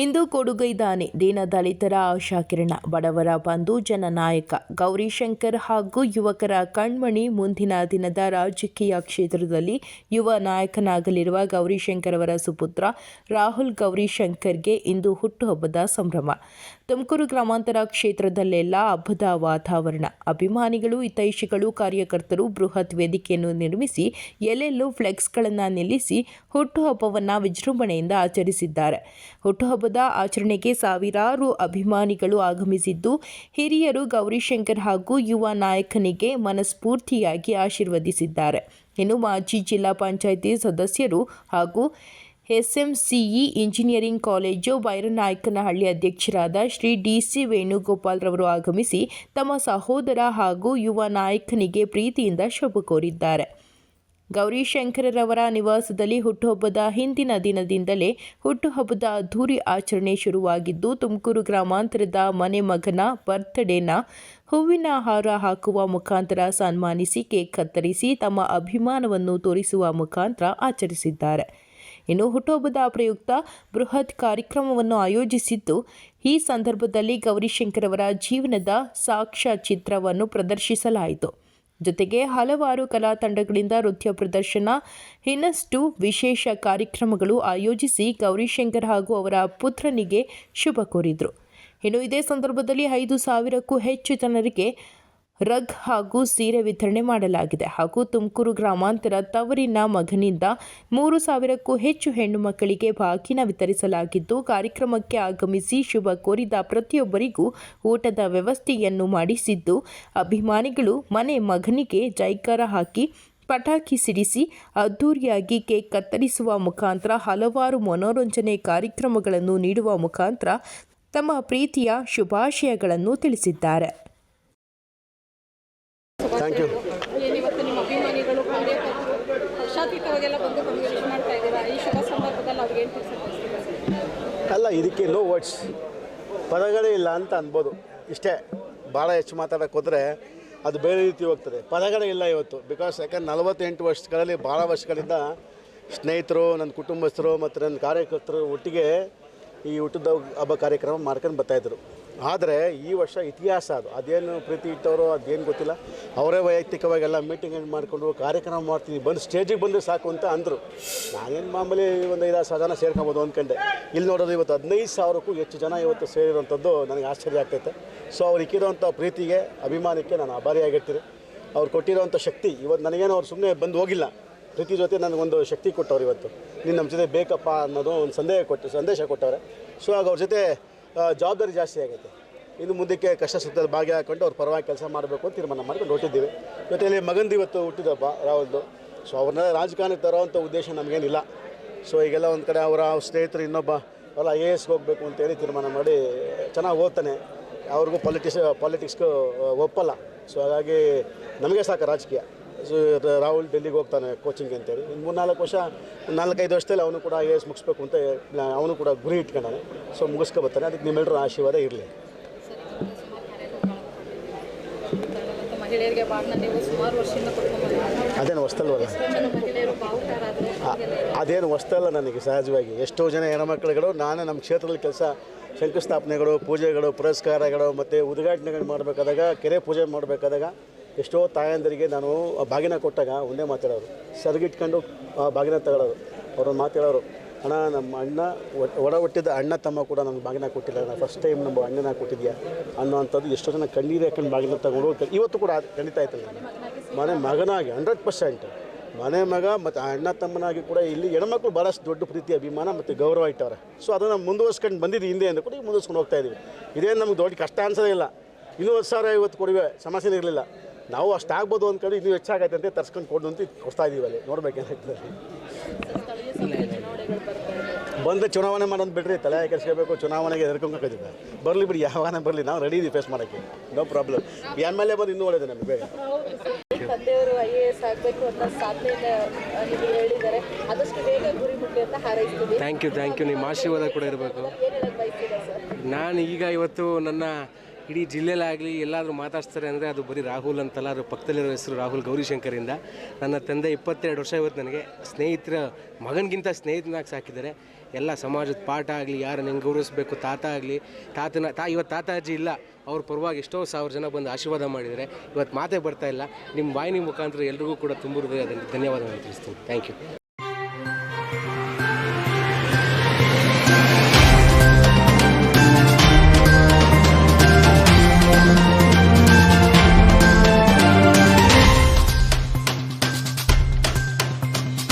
ಹಿಂದೂ ಕೊಡುಗೈದಾನೆ ದೀನದಲಿತರ ಆಶಾಕಿರಣ. ಬಡವರ ಬಂಧು, ಜನನಾಯಕ ಗೌರಿಶಂಕರ್ ಹಾಗೂ ಯುವಕರ ಕಣ್ಮಣಿ ಮುಂದಿನ ದಿನದ ರಾಜಕೀಯ ಕ್ಷೇತ್ರದಲ್ಲಿ ಯುವ ನಾಯಕನಾಗಲಿರುವ ಗೌರಿಶಂಕರ್ ಅವರ ಸುಪುತ್ರ ರಾಹುಲ್ ಗೌರಿಶಂಕರ್ಗೆ ಇಂದು ಹುಟ್ಟುಹಬ್ಬದ ಸಂಭ್ರಮ. ತುಮಕೂರು ಗ್ರಾಮಾಂತರ ಕ್ಷೇತ್ರದಲ್ಲೆಲ್ಲ ಹಬ್ಬದ ವಾತಾವರಣ. ಅಭಿಮಾನಿಗಳು, ಹಿತೈಷಿಗಳು, ಕಾರ್ಯಕರ್ತರು ಬೃಹತ್ ವೇದಿಕೆಯನ್ನು ನಿರ್ಮಿಸಿ, ಎಲ್ಲೆಲ್ಲೂ ಫ್ಲೆಕ್ಸ್ಗಳನ್ನು ನಿಲ್ಲಿಸಿ ಹುಟ್ಟುಹಬ್ಬವನ್ನು ವಿಜೃಂಭಣೆಯಿಂದ ಆಚರಿಸಿದ್ದಾರೆ. ಹುಟ್ಟುಹಬ್ಬದ ಆಚರಣೆಗೆ ಸಾವಿರಾರು ಅಭಿಮಾನಿಗಳು ಆಗಮಿಸಿದ್ದು, ಹಿರಿಯರು ಗೌರಿಶಂಕರ್ ಹಾಗೂ ಯುವ ನಾಯಕನಿಗೆ ಮನಸ್ಫೂರ್ತಿಯಾಗಿ ಆಶೀರ್ವದಿಸಿದ್ದಾರೆ. ಇನ್ನು ಮಾಜಿ ಜಿಲ್ಲಾ ಪಂಚಾಯಿತಿ ಸದಸ್ಯರು ಹಾಗೂ ಎಸ್ಎಂಸಿಇ ಇಂಜಿನಿಯರಿಂಗ್ ಕಾಲೇಜು ಬೈರನಾಯಕನಹಳ್ಳಿ ಅಧ್ಯಕ್ಷರಾದ ಶ್ರೀ ಡಿ ಸಿ ವೇಣುಗೋಪಾಲ್ ರವರು ಆಗಮಿಸಿ, ತಮ್ಮ ಸಹೋದರ ಹಾಗೂ ಯುವ ನಾಯಕನಿಗೆ ಪ್ರೀತಿಯಿಂದ ಶುಭ ಕೋರಿದ್ದಾರೆ. ಗೌರಿಶಂಕರರವರ ನಿವಾಸದಲ್ಲಿ ಹುಟ್ಟುಹಬ್ಬದ ಹಿಂದಿನ ದಿನದಿಂದಲೇ ಹುಟ್ಟುಹಬ್ಬದ ಅದ್ಧೂರಿ ಆಚರಣೆ ಶುರುವಾಗಿದ್ದು, ತುಮಕೂರು ಗ್ರಾಮಾಂತರದ ಮನೆ ಮಗನ ಬರ್ತ್ಡೇನ ಹೂವಿನ ಹಾರ ಹಾಕುವ ಮುಖಾಂತರ ಸನ್ಮಾನಿಸಿ ಕೇಕ್ ಕತ್ತರಿಸಿ ತಮ್ಮ ಅಭಿಮಾನವನ್ನು ತೋರಿಸುವ ಮುಖಾಂತರ ಆಚರಿಸಿದ್ದಾರೆ. ಇನ್ನು ಹುಟ್ಟುಹಬ್ಬದ ಪ್ರಯುಕ್ತ ಬೃಹತ್ ಕಾರ್ಯಕ್ರಮವನ್ನು ಆಯೋಜಿಸಿದ್ದು, ಈ ಸಂದರ್ಭದಲ್ಲಿ ಗೌರಿಶಂಕರ್ ಅವರ ಜೀವನದ ಸಾಕ್ಷ್ಯ ಚಿತ್ರವನ್ನು ಪ್ರದರ್ಶಿಸಲಾಯಿತು. ಜೊತೆಗೆ ಹಲವಾರು ಕಲಾ ತಂಡಗಳಿಂದ ನೃತ್ಯ ಪ್ರದರ್ಶನ, ಇನ್ನಷ್ಟು ವಿಶೇಷ ಕಾರ್ಯಕ್ರಮಗಳು ಆಯೋಜಿಸಿ ಗೌರಿಶಂಕರ್ ಹಾಗೂ ಅವರ ಪುತ್ರನಿಗೆ ಶುಭ ಕೋರಿದರು. ಇನ್ನು ಇದೇ ಸಂದರ್ಭದಲ್ಲಿ ಐದು ಸಾವಿರಕ್ಕೂ ಹೆಚ್ಚು ಜನರಿಗೆ ರಗ್ ಹಾಗೂ ಸೀರೆ ವಿತರಣೆ ಮಾಡಲಾಗಿದೆ ಹಾಗೂ ತುಮಕೂರು ಗ್ರಾಮಾಂತರ ತವರಿನ ಮಗನಿಂದ ಮೂರು ಸಾವಿರಕ್ಕೂ ಹೆಚ್ಚು ಹೆಣ್ಣು ಮಕ್ಕಳಿಗೆ ಬಾಗಿನ ವಿತರಿಸಲಾಗಿದ್ದು, ಕಾರ್ಯಕ್ರಮಕ್ಕೆ ಆಗಮಿಸಿ ಶುಭ ಕೋರಿದ ಪ್ರತಿಯೊಬ್ಬರಿಗೂ ಊಟದ ವ್ಯವಸ್ಥೆಯನ್ನು ಮಾಡಿಸಿದ್ದು, ಅಭಿಮಾನಿಗಳು ಮನೆ ಮಗನಿಗೆ ಜೈಕಾರ ಹಾಕಿ ಪಟಾಕಿ ಸಿಡಿಸಿ ಅದ್ದೂರಿಯಾಗಿ ಕೇಕ್ ಕತ್ತರಿಸುವ ಮುಖಾಂತರ ಹಲವಾರು ಮನೋರಂಜನೆ ಕಾರ್ಯಕ್ರಮಗಳನ್ನು ನೀಡುವ ಮುಖಾಂತರ ತಮ್ಮ ಪ್ರೀತಿಯ ಶುಭಾಶಯಗಳನ್ನು ತಿಳಿಸಿದ್ದಾರೆ. ಥ್ಯಾಂಕ್ ಯು ಏನಿವತ್ತು ನಿಮ್ಮ ಅಭಿಮಾನಿಗಳು ಕಾರ್ಯಕರ್ತರು ಪಕ್ಷಾತೀತವಾಗೆಲ್ಲ ಬಂದು ನಮಗೆ ವಿಶ್ ಮಾಡ್ತಾ ಇದ್ದೀರಾ? ಈ ಶುಭ ಸಂದರ್ಭದಲ್ಲಿ ಅವ್ರಿಗೆ ಏನು ತಿಳಿಸುತ್ತೆ ಅಲ್ಲ ಇದಕ್ಕೆ ನೋ ವರ್ಡ್ಸ್ ಪದಗಳೇ ಇಲ್ಲ ಅಂತ ಅನ್ಬೋದು. ಇಷ್ಟೇ ಭಾಳ ಹೆಚ್ಚು ಮಾತಾಡಕ್ಕೆ ಹೋದರೆ ಅದು ಬೇರೆ ರೀತಿ ಹೋಗ್ತದೆ. ಪದಗಳೇ ಇಲ್ಲ ಇವತ್ತು. ಬಿಕಾಸ್ ಯಾಕಂದ್ರೆ ನಲವತ್ತೆಂಟು ವರ್ಷಗಳಲ್ಲಿ ಭಾಳ ವರ್ಷಗಳಿಂದ ಸ್ನೇಹಿತರು ನನ್ನ ಕುಟುಂಬಸ್ಥರು ಮತ್ತು ನನ್ನ ಕಾರ್ಯಕರ್ತರು ಒಟ್ಟಿಗೆ ಈ ಹುಟ್ಟಿದ ಹಬ್ಬ ಕಾರ್ಯಕ್ರಮ ಮಾಡ್ಕೊಂಡು ಬರ್ತಾಯಿದ್ರು ಆದರೆ ಈ ವರ್ಷ ಇತಿಹಾಸ ಅದು. ಅದೇನು ಪ್ರೀತಿ ಇಟ್ಟವರು, ಅದೇನು ಗೊತ್ತಿಲ್ಲ. ಅವರೇ ವೈಯಕ್ತಿಕವಾಗಿ ಎಲ್ಲ ಮೀಟಿಂಗ್ ಮಾಡಿಕೊಂಡು ಕಾರ್ಯಕ್ರಮ ಮಾಡ್ತೀವಿ ಬಂದು ಸ್ಟೇಜಿಗೆ ಬಂದರೆ ಸಾಕು ಅಂತ ಅಂದರು. ನಾನೇನು ಮಾಮೂಲಿ ಒಂದು ಐದು ಸಾವಿರ ಜನ ಸೇರ್ಕೊಬೋದು ಅಂದ್ಕೊಂಡೆ ಇಲ್ಲಿ ನೋಡೋದು ಇವತ್ತು ಹದಿನೈದು ಸಾವಿರಕ್ಕೂ ಹೆಚ್ಚು ಜನ ಇವತ್ತು ಸೇರಿರುವಂಥದ್ದು ನನಗೆ ಆಶ್ಚರ್ಯ ಆಗ್ತೈತೆ. ಸೊ ಅವ್ರು ಇಕ್ಕಿರೋಂಥ ಪ್ರೀತಿಗೆ, ಅಭಿಮಾನಕ್ಕೆ ನಾನು ಆಭಾರಿಯಾಗಿರ್ತೀನಿ. ಅವ್ರು ಕೊಟ್ಟಿರೋಂಥ ಶಕ್ತಿ, ಇವತ್ತು ನನಗೇನು ಅವ್ರು ಸುಮ್ಮನೆ ಬಂದು ಹೋಗಿಲ್ಲ. ಪ್ರೀತಿ ಜೊತೆ ನನಗೊಂದು ಶಕ್ತಿ ಕೊಟ್ಟವ್ರು ಇವತ್ತು. ನೀನು ನಮ್ಮ ಜೊತೆ ಬೇಕಪ್ಪ ಅನ್ನೋದು ಒಂದು ಸಂದೇಹ ಕೊಟ್ಟು, ಸಂದೇಶ ಕೊಟ್ಟವ್ರೆ. ಸೊ ಆಗ ಅವ್ರ ಜೊತೆ ಜವಾಬ್ದಾರಿ ಜಾಸ್ತಿ ಆಗೈತೆ. ಇನ್ನು ಮುಂದಕ್ಕೆ ಕಷ್ಟ ಸುತ್ತದ ಭಾಗ್ಯ ಹಾಕೊಂಡು ಅವ್ರು ಪರವಾಗಿ ಕೆಲಸ ಮಾಡಬೇಕು ಅಂತ ತೀರ್ಮಾನ ಮಾಡ್ಕೊಂಡು ಹೊಟ್ಟಿದ್ದೀವಿ ಜೊತೆಯಲ್ಲಿ ಮಗಂದು ಇವತ್ತು ಹುಟ್ಟಿದಪ್ಪ ರಾಹುಲ್ದು. ಸೊ ಅವ್ರನ್ನ ರಾಜಕಾರಣಕ್ಕೆ ತರೋವಂಥ ಉದ್ದೇಶ ನಮಗೇನಿಲ್ಲ. ಸೊ ಈಗೆಲ್ಲ ಒಂದು ಕಡೆ ಅವರ ಸ್ನೇಹಿತರು ಇನ್ನೊಬ್ಬ, ಅಲ್ಲ ಐ ಎ ಎಸ್ಗೆ ಹೋಗಬೇಕು ಅಂತೇಳಿ ತೀರ್ಮಾನ ಮಾಡಿ ಚೆನ್ನಾಗಿ ಓದ್ತಾನೆ. ಅವ್ರಿಗೂ ಪಾಲಿಟಿಕ್ಸ್ ಪಾಲಿಟಿಕ್ಸ್ಗೂ ಒಪ್ಪಲ್ಲ. ಸೊ ಹಾಗಾಗಿ ನಮಗೆ ಸಾಕು ರಾಜಕೀಯ. ರಾಹುಲ್ ಡೆಲ್ಲಿಗೆ ಹೋಗ್ತಾನೆ ಕೋಚಿಂಗ್ ಅಂತೇಳಿ. ಇನ್ನು ಮೂರು ನಾಲ್ಕು ವರ್ಷ ನಾಲ್ಕೈದು ವರ್ಷದಲ್ಲಿ ಅವನು ಕೂಡ ಐ ಎ ಎಸ್ ಮುಗಿಸ್ಬೇಕು ಅಂತ ಅವನು ಕೂಡ ಗುರಿ ಇಟ್ಕೊಂಡಾನೆ. ಸೊ ಮುಗಿಸ್ಕೊ ಬರ್ತಾನೆ ಅದಕ್ಕೆ ನಿಮ್ಮೆಲ್ಲರ ಆಶೀರ್ವಾದ ಇರಲಿ. ಅದೇನು ಹೊಸ್ತಲ್ವಲ್ಲ? ಅದೇನು ಹೊಸ್ತಲ್ಲ ನನಗೆ ಸಹಜವಾಗಿ. ಎಷ್ಟೋ ಜನ ಹೆಣ್ಮಕ್ಳುಗಳು ನಾನು ನಮ್ಮ ಕ್ಷೇತ್ರದಲ್ಲಿ ಕೆಲಸ ಶಂಕುಸ್ಥಾಪನೆಗಳು ಪೂಜೆಗಳು ಪುರಸ್ಕಾರಗಳು ಮತ್ತು ಉದ್ಘಾಟನೆಗಳು ಮಾಡಬೇಕಾದಾಗ ಕೆರೆ ಪೂಜೆ ಮಾಡಬೇಕಾದಾಗ ಎಷ್ಟೋ ತಾಯಂದರಿಗೆ ನಾನು ಬಾಗಿನ ಕೊಟ್ಟಾಗ ಒಂದೇ ಮಾತಾಡೋರು ಸರಿಗಿಟ್ಕೊಂಡು ಬಾಗಿನ ತಗೊಳ್ಳೋರು ಅವ್ರನ್ನ ಮಾತಾಡೋರು ಅಣ್ಣ, ನಮ್ಮ ಅಣ್ಣ ಒಡ ಹುಟ್ಟಿದ ಅಣ್ಣ ತಮ್ಮ ಕೂಡ ನಮ್ಗೆ ಬಾಗಿನ ಕೊಟ್ಟಿಲ್ಲ. ನಾನು ಫಸ್ಟ್ ಟೈಮ್ ನಮ್ಮ ಅಣ್ಣನ ಕೊಟ್ಟಿದ್ಯಾ? ಅನ್ನೋವಂಥದ್ದು ಎಷ್ಟೋ ಜನ ಕಣ್ಣೀರು ಹಾಕೊಂಡು ಬಾಗಿನ ತಗೊಂಡು. ಇವತ್ತು ಕೂಡ ಖಂಡಿತ ಆಯ್ತಲ್ಲ ಮನೆ ಮಗನಾಗಿ ಹಂಡ್ರೆಡ್ ಪರ್ಸೆಂಟ್ ಮನೆ ಮಗ ಮತ್ತು ಅಣ್ಣ ತಮ್ಮನಾಗಿ ಕೂಡ ಇಲ್ಲಿ ಹೆಣ್ಮಕ್ಳು ಭಾಳಷ್ಟು ದೊಡ್ಡ ಪ್ರೀತಿ, ಅಭಿಮಾನ ಮತ್ತು ಗೌರವ ಇಟ್ಟವ್ರೆ. ಸೊ ಅದನ್ನು ಮುಂದುವರ್ಸ್ಕೊಂಡು ಬಂದಿದ್ದು ಹಿಂದೆ ಅಂತ ಕೂಡ ಮುಂದುವರ್ಸ್ಕೊಂಡು ಹೋಗ್ತಾ ಇದ್ದೀವಿ ಇದೇನು ನಮ್ಗೆ ದೊಡ್ಡ ಕಷ್ಟ ಅನ್ಸೋದೇ ಇಲ್ಲ. ಇನ್ನೂ ಹತ್ತು ಸಾವಿರ ಇವತ್ತು ಕೊಡುವೆ ಸಮಸ್ಯೆ ಇರಲಿಲ್ಲ. ನಾವು ಅಷ್ಟು ಆಗ್ಬೋದು ಅಂದ್ಕೊಂಡು ಇನ್ನೂ ಹೆಚ್ಚಾಗೈತೆ ಅಂತ ತರ್ಸ್ಕೊಂಡು ಕೊಡು ಅಂತ ಕೊಡ್ತಾ ಇದೀವಿ ಅಲ್ಲಿ ನೋಡ್ಬೇಕೇನಾಗ್ತದೆ ಬಂದರೆ ಚುನಾವಣೆ ಮಾಡೋದು ಬಿಡ್ರಿ ತಲೆ ಕೆಡಿಸ್ಕೋಬೇಕು ಚುನಾವಣೆಗೆ ಎದುರ್ಕೊಂಡ್ಕೊಂಡಿದ್ದೆ ಬರಲಿ ಬಿಡಿ ಯಾವಾಗ ಬರಲಿ ನಾವು ರೆಡಿ ಇದೀವಿ ಫೇಸ್ ಮಾಡೋಕ್ಕೆ. No problem M L A ಬಂದು ಇನ್ನೂ ಒಳ್ಳೇದು ನಮಗೆ. ಬೇಗ ತಂದೆಯವರು ಐ ಎ ಎಸ್ ಆಗಬೇಕು ಅನ್ನೋ ಸಾಧನೆಯಿಂದ ನಿಮಗೆ ಹೇಳಿದ್ದಾರೆ. ಆದಷ್ಟು ಬೇಗ ಗುರಿ ಮುಟ್ಟಿ ಅಂತ ಹಾರೈಸ್ತೀವಿ. ಥ್ಯಾಂಕ್ ಯು ಥ್ಯಾಂಕ್ ಯು ನಿಮ್ಮ ಆಶೀರ್ವಾದ ಕೂಡ ಇರಬೇಕು. ನಾನು ಈಗ ಇವತ್ತು ನನ್ನ ಇಡೀ ಜಿಲ್ಲೆಲಾಗಲಿ ಎಲ್ಲಾದರೂ ಮಾತಾಡ್ತಾರೆ ಅಂದರೆ ಅದು ಬರೀ ರಾಹುಲ್ ಅಂತಲ್ಲ ಅದ್ರ ಪಕ್ಕದಲ್ಲಿರೋ ಹೆಸರು ರಾಹುಲ್ ಗೌರಿಶಂಕರಿಂದ. ನನ್ನ ತಂದೆ ಇಪ್ಪತ್ತೆರಡು ವರ್ಷ ಇವತ್ತು ನನಗೆ. ಸ್ನೇಹಿತರ, ಮಗನಿಗಿಂತ ಸ್ನೇಹಿತನಾಗಿ ಸಾಕಿದ್ದಾರೆ ಎಲ್ಲ ಸಮಾಜದ ಪಾಠ ಆಗಲಿ ಯಾರು ಹೆಂಗೆ ಗೌರವಿಸ್ಬೇಕು, ತಾತ ಆಗಲಿ, ತಾತನ, ತಾ ಇವತ್ತು ತಾತ ಅಜ್ಜಿ ಇಲ್ಲ. ಅವ್ರ ಪರವಾಗಿ ಎಷ್ಟೋ ಸಾವಿರ ಜನ ಬಂದು ಆಶೀರ್ವಾದ ಮಾಡಿದರೆ ಇವತ್ತು ಮಾತೇ ಬರ್ತಾ ಇಲ್ಲ. ನಿಮ್ಮ ವಾಹಿನಿ ಮುಖಾಂತರ ಎಲ್ರಿಗೂ ಕೂಡ ತುಂಬ ಅದನ್ನು ಧನ್ಯವಾದಗಳನ್ನು ತಿಳಿಸ್ತೀನಿ. Thank you